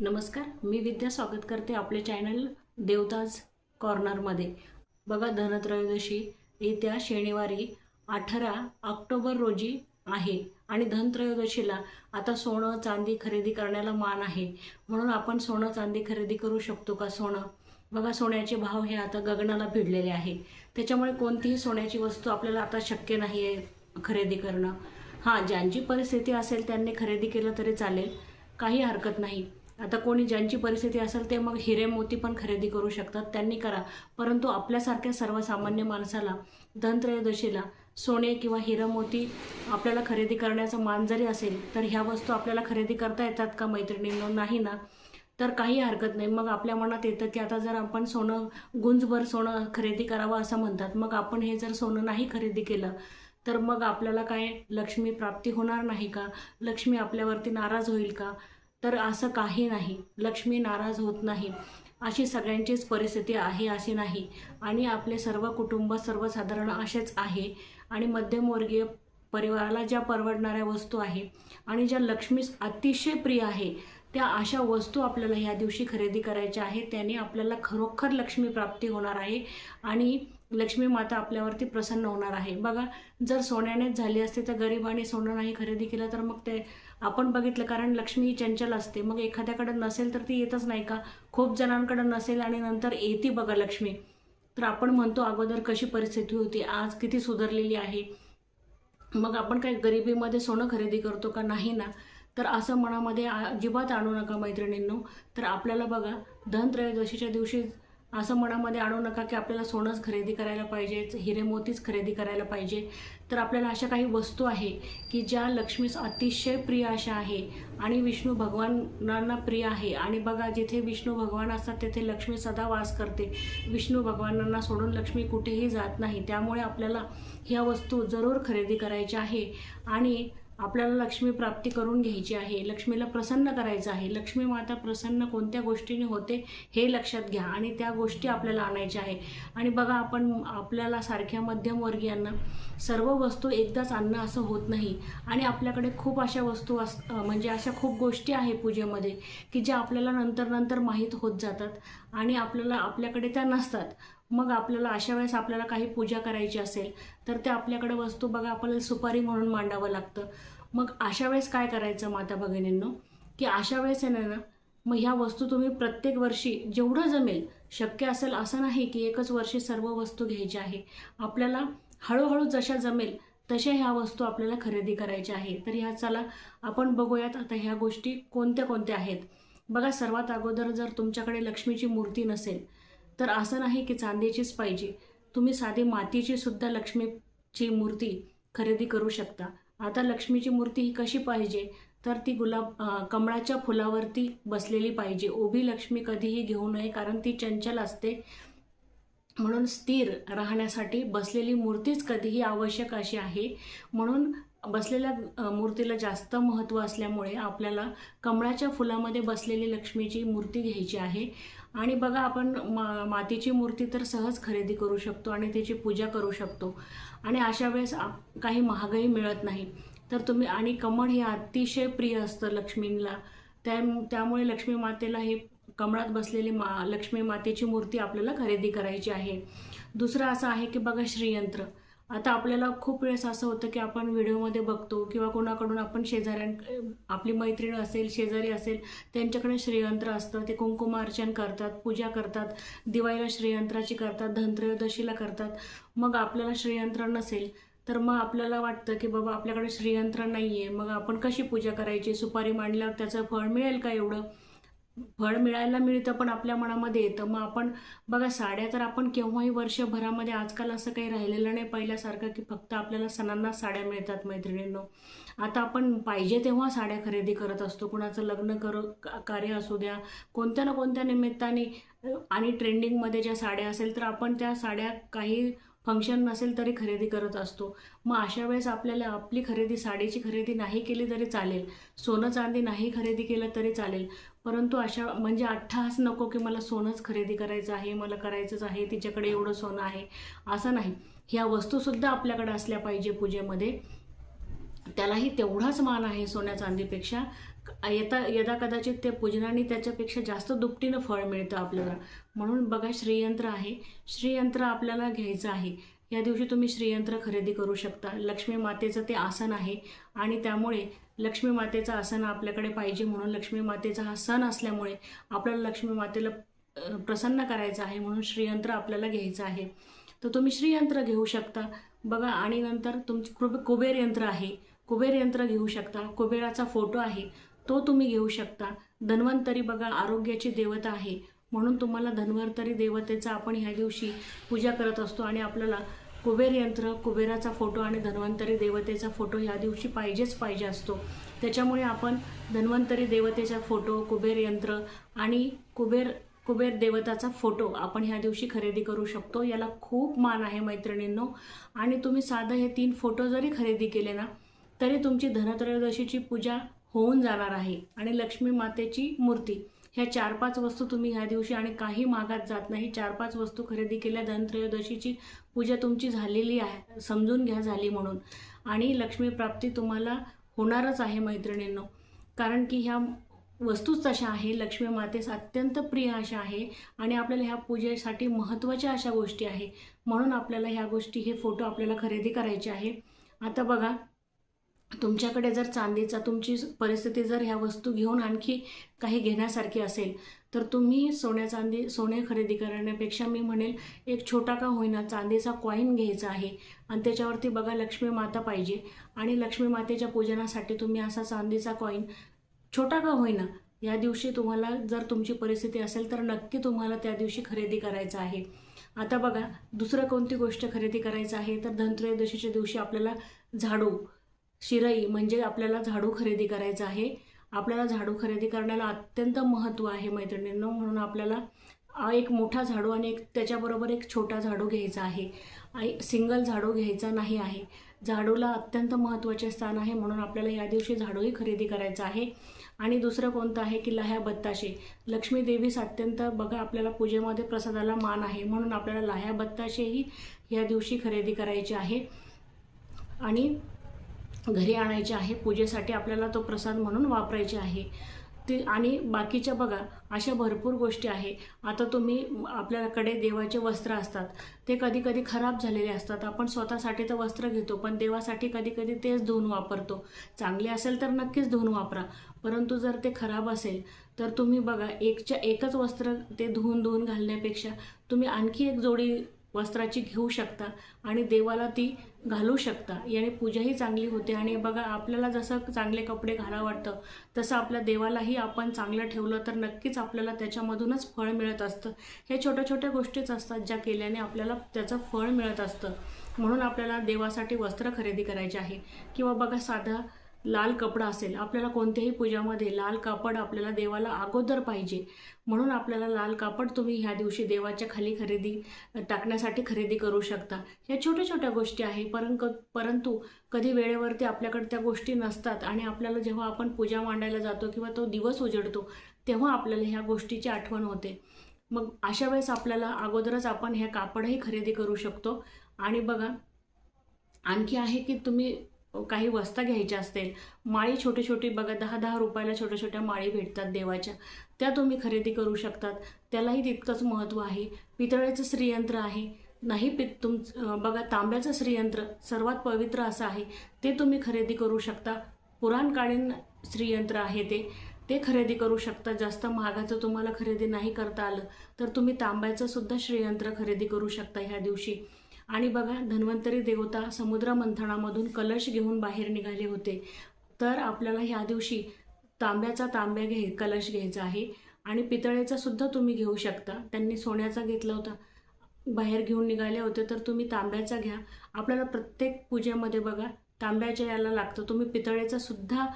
नमस्कार मी विद्या स्वागत करते आपले चॅनल देवताज कॉर्नरमध्ये बघा धनत्रयोदशी येत्या शनिवारी अठरा ऑक्टोबर रोजी आहे आणि धनत्रयोदशीला आता सोनं चांदी खरेदी करण्याला मान आहे. म्हणून आपण सोनं चांदी खरेदी करू शकतो का सोनं? बघा सोन्याचे भाव हे आता गगनाला भिडलेले आहे. त्याच्यामुळे कोणतीही सोन्याची वस्तू आपल्याला आता शक्य नाही आहे खरेदी करणं. हां ज्यांची परिस्थिती असेल त्यांनी खरेदी केलं तरी चालेल. काही हरकत नाही. आता कोणी ज्यांची परिस्थिती असेल ते मग हिरे मोती पण खरेदी करू शकतात त्यांनी करा. परंतु आपल्यासारख्या सर्वसामान्य माणसाला धनत्रयोदशीला सोने किंवा हिरा मोती आपल्याला खरेदी करण्याचा मान जरी असेल तर ह्या वस्तू आपल्याला खरेदी करता येतात का मैत्रिणींनो? नाही ना. तर काही हरकत नाही. मग आपल्या मनात येतं की आता जर आपण सोनं गुंजभर सोनं खरेदी करावं असं म्हणतात मग आपण हे जर सोनं नाही खरेदी केलं तर मग आपल्याला काय लक्ष्मी प्राप्ती होणार नाही का? लक्ष्मी आपल्यावरती नाराज होईल का? तर असं काही नाही. लक्ष्मी नाराज होत नाही. अशी सगळ्यांचीच परिस्थिती आहे अशी नाही. आणि आपले सर्व कुटुंब सर्वसाधारण असेच आहे. आणि मध्यमवर्गीय परिवाराला ज्या परवडणाऱ्या वस्तू आहे आणि ज्या लक्ष्मीस अतिशय प्रिय आहे त्या अशा वस्तू आपल्याला ह्या दिवशी खरेदी करायच्या आहेत. त्याने आपल्याला खरोखर लक्ष्मी प्राप्ती होणार आहे आणि लक्ष्मी माता आपल्यावरती प्रसन्न होणार आहे. बघा जर सोन्यानेच झाली असते तर गरिबाने सोनं नाही खरेदी केलं तर मग ते आपण बघितलं कारण लक्ष्मी ही चंचल असते. मग एखाद्याकडे नसेल तर ती येतच नाही का? खूप जणांकडे नसेल आणि नंतर येते बघा लक्ष्मी. तर आपण म्हणतो अगोदर कशी परिस्थिती होती? आज किती सुधारलेली आहे? मग आपण काय गरिबीमध्ये सोनं खरेदी करतो का? नाही ना. तर असं मनामध्ये अजिबात आणू नका मैत्रिणींनो. तर आपल्याला बघा धनत्रयोदशीच्या दिवशी असं मनामध्ये आणू नका की आपल्याला सोनंच खरेदी करायला पाहिजे हिरे मोतीच खरेदी करायला पाहिजे. तर आपल्याला अशा काही वस्तू आहे की ज्या लक्ष्मीस अतिशय प्रिय अशा आहे आणि विष्णू भगवानांना प्रिय आहे. आणि बघा जिथे विष्णू भगवान असतात तेथे लक्ष्मी सदा वास करते. विष्णू भगवानांना सोडून लक्ष्मी कुठेही जात नाही. त्यामुळे आपल्याला ह्या वस्तू जरूर खरेदी करायच्या आहे. आणि आपल्याला लक्ष्मी प्राप्ती करून घ्यायची आहे लक्ष्मीला प्रसन्न करायचं आहे लक्ष्मी माता प्रसन्न कोणत्या गोष्टीने होते हे लक्षात घ्या आणि त्या गोष्टी आपल्याला आणायच्या आहे. आणि बघा आपण आपल्याला सारख्या मध्यमवर्गीयांना सर्व वस्तू एकदाच आणणं असं होत नाही. आणि आपल्याकडे खूप अशा वस्तू अस म्हणजे अशा खूप गोष्टी आहे पूजेमध्ये की ज्या आपल्याला नंतर नंतर माहीत होत जातात आणि आपल्याला आपल्याकडे त्या नसतात. मग आपल्याला अशा वेळेस आपल्याला काही पूजा करायची असेल तर ते आपल्याकडे वस्तू बघा आपल्याला सुपारी म्हणून मांडावं लागतं. मग अशा वेळेस काय करायचं माता भगिनींनो? की अशा वेळेस आहे ना मग ह्या वस्तू तुम्ही प्रत्येक वर्षी जेवढं जमेल शक्य असेल असं नाही की एकच वर्षी सर्व वस्तू घ्यायची आहे. आपल्याला हळूहळू जशा जमेल तशा ह्या वस्तू आपल्याला खरेदी करायच्या आहे. तर ह्या चला आपण बघूयात आता ह्या गोष्टी कोणत्या कोणत्या आहेत. बघा सर्वात अगोदर जर तुमच्याकडे लक्ष्मीची मूर्ती नसेल तर असं नाही की चांदीचीच पाहिजे. तुम्ही साधी मातीची सुद्धा लक्ष्मीची मूर्ती खरेदी करू शकता. आता लक्ष्मीची मूर्ती ही कशी पाहिजे? तर ती गुलाब कमळाच्या फुलावरती बसलेली पाहिजे. उभी लक्ष्मी कधीही घेऊ नये कारण ती चंचल असते. म्हणून स्थिर राहण्यासाठी बसलेली मूर्तीच कधीही आवश्यक अशी आहे. म्हणून बसलेल्या मूर्तीला जास्त महत्त्व असल्यामुळे आपल्याला कमळाच्या फुलामध्ये बसलेली लक्ष्मीची मूर्ती घ्यायची आहे. आणि बघा आपण मा मातीची मूर्ती तर सहज खरेदी करू शकतो आणि त्याची पूजा करू शकतो. आणि अशा वेळेस काही महागाई मिळत नाही. तर तुम्ही आणि कमळ हे अतिशय प्रिय असतं लक्ष्मींला. त्या त्यामुळे लक्ष्मी मातेला हे कमळात बसलेली मा लक्ष्मी मातेची मूर्ती आपल्याला खरेदी करायची आहे. दुसरं असं आहे की बघा श्रीयंत्र. आता आपल्याला खूप वेळेस असं होतं की आपण व्हिडिओमध्ये बघतो किंवा कोणाकडून आपण शेजाऱ्यां आपली मैत्रीण असेल शेजारी असेल त्यांच्याकडे श्रीयंत्र असतं. ते कुंकुमार्चन करतात पूजा करतात दिवाळीला श्रीयंत्राची करतात धनत्रयोदशीला करतात. मग आपल्याला श्रीयंत्र नसेल तर मग आपल्याला वाटतं की बाबा आपल्याकडे श्रीयंत्र नाही आहे मग आपण कशी पूजा करायची? सुपारी मांडल्यावर त्याचं फळ मिळेल का एवढं? फळ मिळायला मिळतं पण आपल्या मनामध्ये येतं. मग आपण बघा साड्या तर आपण केव्हाही वर्षभरामध्ये आजकाल असं काही राहिलेलं नाही. पहिल्यासारखं की फक्त आपल्याला सणांना साड्या मिळतात मैत्रिणींनो. आता आपण पाहिजे तेव्हा साड्या खरेदी करत असतो. कुणाचं लग्न कर कार्य असू द्या कोणत्या ना कोणत्या निमित्ताने आणि ट्रेंडिंगमध्ये ज्या साड्या असेल तर आपण त्या साड्या काही फंक्शन नसेल तरी खरेदी करत असतो. मग अशा वेळेस आपल्याला आपली खरेदी साडीची खरेदी नाही केली तरी चालेल. सोनं चांदी नाही खरेदी केलं तरी चालेल. परंतु अशा म्हणजे अठ्ठास नको की मला सोनंच खरेदी करायचं आहे मला करायचंच आहे तिच्याकडे एवढं सोनं आहे असं नाही. ह्या वस्तूसुद्धा आपल्याकडे असल्या पाहिजे पूजेमध्ये. त्यालाही तेवढाच मान आहे सोन्या चांदीपेक्षा. येता यदा कदाचित ते पूजनाने त्याच्यापेक्षा जास्त दुपटीनं फळ मिळतं आपल्याला. म्हणून बघा श्रीयंत्र आहे. श्रीयंत्र आपल्याला घ्यायचं आहे. या दिवशी तुम्ही श्रीयंत्र खरेदी करू शकता. लक्ष्मी मातेचं ते आसन आहे आणि त्यामुळे लक्ष्मी मातेचं आसन आपल्याकडे पाहिजे म्हणून लक्ष्मी मातेचा हा सण असल्यामुळे आपल्याला लक्ष्मी मातेला प्रसन्न करायचं आहे म्हणून श्रीयंत्र आपल्याला घ्यायचं आहे. तर तुम्ही श्रीयंत्र घेऊ शकता. बघा आणि नंतर तुमची कुबेर यंत्र आहे. कुबेर यंत्र घेऊ शकता. कुबेराचा फोटो आहे. तो तुम्ही घेऊ शकता. धन्वंतरी बघा आरोग्याची देवता आहे. म्हणून तुम्हाला धन्वंतरी देवतेचा आपण ह्या दिवशी पूजा करत असतो आणि आपल्याला कुबेर यंत्र कुबेराचा फोटो आणि धन्वंतरी देवतेचा फोटो ह्या दिवशी पाहिजेच पाहिजे असतो. त्याच्यामुळे आपण धन्वंतरी देवतेचा फोटो कुबेर यंत्र आणि कुबेर कुबेर देवताचा फोटो आपण ह्या दिवशी खरेदी करू शकतो. याला खूप मान आहे मैत्रिणींनो. आणि तुम्ही साधं हे तीन फोटो जरी खरेदी केले ना तरी तुमची धनत्रयोदशीची पूजा होऊन जाणार आहे. आणि लक्ष्मी मातेची मूर्ती. ह्या चार पाच वस्तू तुम्ही ह्या दिवशी आणि काही मागात जात नाही. चार पाच वस्तू खरेदी केल्या धनत्रयोदशीची पूजा तुमची झालेली आहे. समजून घ्या झाली म्हणून. आणि लक्ष्मी प्राप्ती तुम्हाला होणारच आहे मैत्रिणींनो. कारण की ह्या वस्तूच तशा आहे. लक्ष्मी मातेस अत्यंत प्रिय अशा आहे. आणि आपल्याला ह्या पूजेसाठी महत्त्वाच्या अशा गोष्टी आहे. म्हणून आपल्याला ह्या गोष्टी हे फोटो आपल्याला खरेदी करायचे आहे. आता बघा तुमच्याकडे जर चांदीचा तुमची परिस्थिती जर ह्या वस्तू घेऊन आणखी काही घेण्यासारखी असेल तर तुम्ही सोन्या चांदी सोने खरेदी करण्यापेक्षा मी म्हणेल एक छोटा का होईना चांदीचा कॉईन घ्यायचा आहे. आणि त्याच्यावरती बघा लक्ष्मी माता पाहिजे. आणि लक्ष्मी मातेच्या पूजनासाठी तुम्ही असा चांदीचा कॉईन छोटा का होईना या दिवशी तुम्हाला जर तुमची परिस्थिती असेल तर नक्की तुम्हाला त्या दिवशी खरेदी करायचं आहे. आता बघा दुसरं कोणती गोष्ट खरेदी करायचं आहे? तर धनत्रयोदशीच्या दिवशी आपल्याला झाडू शिरई म्हणजे आपल्याला झाडू खरेदी करायचं आहे. आपल्याला झाडू खरेदी करण्याला अत्यंत महत्त्व आहे मैत्रिणींनो. म्हणून आपल्याला एक मोठा झाडू आणि एक त्याच्याबरोबर एक छोटा झाडू घ्यायचा आहे. सिंगल झाडू घ्यायचा नाही आहे. झाडूला अत्यंत महत्त्वाचे स्थान आहे. म्हणून आपल्याला या दिवशी झाडूही खरेदी करायचं आहे. आणि दुसरं कोणतं आहे की लाह्या बत्ताशे. लक्ष्मी देवीस अत्यंत बघा आपल्याला पूजेमध्ये प्रसादाला मान आहे. म्हणून आपल्याला लाह्या बत्ताशेही या दिवशी खरेदी करायची आहे. आणि घरी आणायचे आहे पूजेसाठी आपल्याला तो प्रसाद म्हणून वापरायचे आहे. ते आणि बाकीच्या बघा अशा भरपूर गोष्टी आहे. आता तुम्ही आपल्याकडे देवाचे वस्त्र असतात ते कधी कधी खराब झालेले असतात. आपण स्वतःसाठी तर वस्त्र घेतो पण देवासाठी कधी कधी तेच धुवून वापरतो. चांगले असेल तर नक्कीच धुवून वापरा. परंतु जर ते खराब असेल तर तुम्ही बघा एकच्या एकच वस्त्र ते धुवून धुवून घालण्यापेक्षा तुम्ही आणखी एक जोडी वस्त्राची घेऊ शकता आणि देवाला ती घालू शकता. याने पूजाही चांगली होते आणि बघा आपल्याला जसं चांगले कपडे घाला वाटतं तसं आपल्या देवालाही आपण चांगलं ठेवलं तर नक्कीच आपल्याला त्याच्यामधूनच फळ मिळत असतं. हे छोट्या छोट्या गोष्टीच असतात ज्या केल्याने आपल्याला त्याचं फळ मिळत असतं. म्हणून आपल्याला देवासाठी वस्त्र खरेदी करायचे आहे. किंवा बघा साधा लाल कपडा असेल आपल्याला कोणत्याही पूजामध्ये लाल कापड आपल्याला देवाला अगोदर पाहिजे. म्हणून आपल्याला लाल कापड तुम्ही ह्या दिवशी देवाच्या खाली खरेदी टाकण्यासाठी खरेदी करू शकता. ह्या छोट्या छोट्या गोष्टी आहे परं परंतु कधी वेळेवरती आपल्याकडे त्या गोष्टी नसतात आणि आपल्याला जेव्हा आपण पूजा मांडायला जातो किंवा तो दिवस उजडतो तेव्हा आपल्याला ह्या गोष्टीची आठवण होते. मग अशा वेळेस आपल्याला अगोदरच आपण ह्या कापडही खरेदी करू शकतो. आणि बघा आणखी आहे की तुम्ही काही वस्ता घ्यायच्या असतील. माळी छोटी छोटी बघा दहा दहा रुपयाला छोट्या छोट्या माळी भेटतात देवाच्या. त्या तुम्ही खरेदी करू शकतात. त्यालाही तितकंच महत्त्व आहे. पितळेचं श्रीयंत्र आहे. नाही पि तुम बघा तांब्याचं श्रीयंत्र सर्वात पवित्र असं आहे. ते तुम्ही खरेदी करू शकता. पुराणकालीन श्रीयंत्र आहे ते. ते खरेदी करू शकता. जास्त महागाचं तुम्हाला खरेदी नाही करता आलं तर तुम्ही तांब्याचं सुद्धा श्रीयंत्र खरेदी करू शकता ह्या दिवशी. आणि बघा धन्वंतरी देवता समुद्र मंथनामधून कलश घेऊन बाहेर निघाले होते. तर आपल्याला ह्या दिवशी तांब्याचा तांब्या घे कलश घ्यायचा आहे. आणि पितळेचा सुद्धा तुम्ही घेऊ शकता. त्यांनी सोन्याचा घेतला होता. बाहेर घेऊन निघाले होते तर तुम्ही तांब्याचा घ्या. आपल्याला प्रत्येक पूजेमध्ये बघा तांब्याच्या याला लागतं. तुम्ही पितळेचा सुद्धा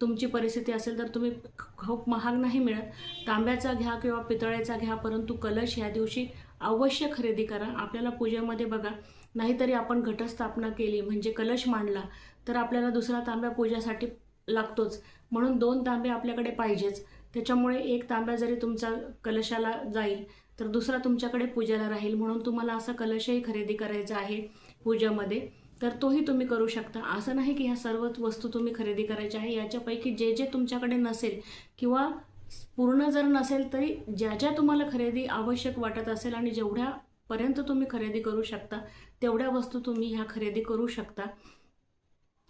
तुमची परिस्थिती असेल तर तुम्ही खूप महाग नाही मिळत. तांब्याचा घ्या किंवा पितळ्याचा घ्या परंतु कलश ह्या दिवशी अवश्य खरेदी करा. आपल्याला पूजेमध्ये बघा नाहीतरी आपण घटस्थापना केली म्हणजे कलश मांडला तर आपल्याला दुसरा तांब्या पूजासाठी लागतोच. म्हणून दोन तांबे आपल्याकडे पाहिजेच. त्याच्यामुळे एक तांब्या जरी तुमचा कलशाला जाईल तर दुसरा तुमच्याकडे पूजेला राहील. म्हणून तुम्हाला असा कलशही खरेदी करायचा आहे पूजेमध्ये. तर तोही तुम्ही करू शकता. असं नाही की ह्या सर्व वस्तू तुम्ही खरेदी करायच्या आहे. याच्यापैकी जे जे तुमच्याकडे नसेल किंवा पूर्ण जर नसेल तरी ज्या ज्या तुम्हाला खरेदी आवश्यक वाटत असेल आणि जेवढ्यापर्यंत तुम्ही खरेदी करू शकता तेवढ्या वस्तू तुम्ही ह्या खरेदी करू शकता.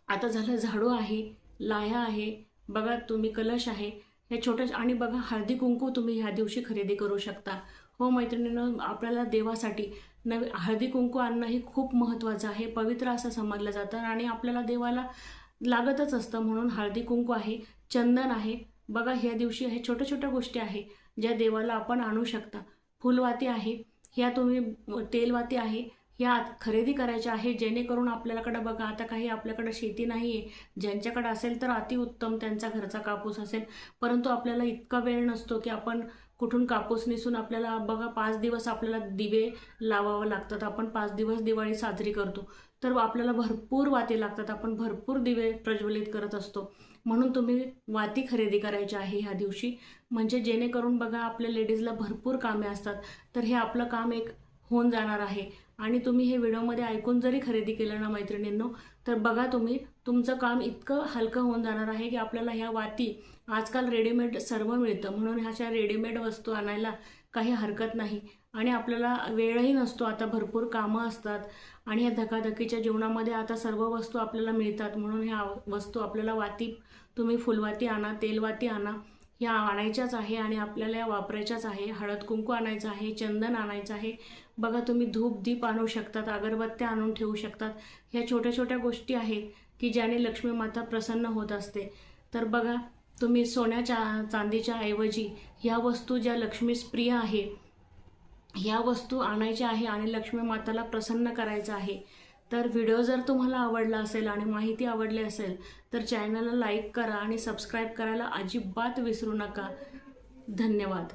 आता झालं झाडू आहे लाह्या आहे बघा तुम्ही कलश आहे. हे छोट्या आणि बघा हळदी कुंकू तुम्ही ह्या दिवशी खरेदी करू शकता. हो मैत्रिणीनं आपल्याला देवासाठी नवी हळदी कुंकू आणणं हे खूप महत्त्वाचं आहे. पवित्र असं समजलं जातं आणि आपल्याला देवाला लागतच असतं म्हणून हळदी कुंकू आहे चंदन आहे. बघा ह्या दिवशी हे छोट्या छोट्या गोष्टी आहे ज्या देवाला आपण आणू शकता. फुलवाती आहे ह्या तुम्ही तेलवाती आहे ह्या खरेदी करायच्या आहे जेणेकरून आपल्याकडं बघा आता काही आपल्याकडं शेती नाही आहे ज्यांच्याकडे असेल तर अतिउत्तम त्यांचा घरचा कापूस असेल. परंतु आपल्याला इतका वेळ नसतो की आपण कुठून कापूस निसून आपल्याला बघा पाच दिवस आपल्याला दिवे लावावं लागतात. आपण पाच दिवस दिवाळी साजरी करतो. तर आपल्याला भरपूर वाती लागतात. आपण भरपूर दिवे प्रज्वलित करत असतो. म्हणून तुम्ही वाती खरेदी करायची आहे ह्या दिवशी. म्हणजे जेणेकरून बघा आपल्या लेडीजला भरपूर कामे असतात. तर हे आपलं काम एक होऊन जाणार आहे. आणि तुम्ही हे व्हिडिओमध्ये ऐकून जरी खरेदी केलं ना मैत्रिणींनो तर बघा तुम्ही तुमचं काम इतकं हलकं होऊन जाणार आहे की आपल्याला ह्या वाती आजकाल रेडीमेड सर्व मिळतं. म्हणून ह्याच्या रेडीमेड वस्तू आणायला काही हरकत नाही. आणि आपल्याला वेळही नसतो. आता भरपूर कामं असतात. आणि ह्या धकाधकीच्या जीवनामध्ये आता सर्व वस्तू आपल्याला मिळतात. म्हणून ह्या वस्तू आपल्याला वाती तुम्ही फुलवाती आणा तेलवाती आणा ह्या आणायच्याच आहे आणि आपल्याला या वापरायच्याच आहे. हळद कुंकू आणायचं आहे चंदन आणायचं आहे. बघा तुम्ही धूप दीप आणू शकतात अगरबत्त्या आणून ठेवू शकतात. ह्या छोट्या छोट्या गोष्टी आहेत की ज्याने लक्ष्मी माता प्रसन्न होत असते. तर बघा तुम्ही सोन्याच्या चांदीच्या ऐवजी ह्या वस्तू ज्या लक्ष्मीस प्रिय आहे ह्या वस्तू आणायच्या आहे आणि लक्ष्मी माताला प्रसन्न करायचं आहे. तर व्हिडिओ जर तुम्हाला आवडला असेल आणि माहिती आवडली असेल तर चॅनलला लाईक करा आणि सबस्क्राईब करायला अजिबात विसरू नका. धन्यवाद.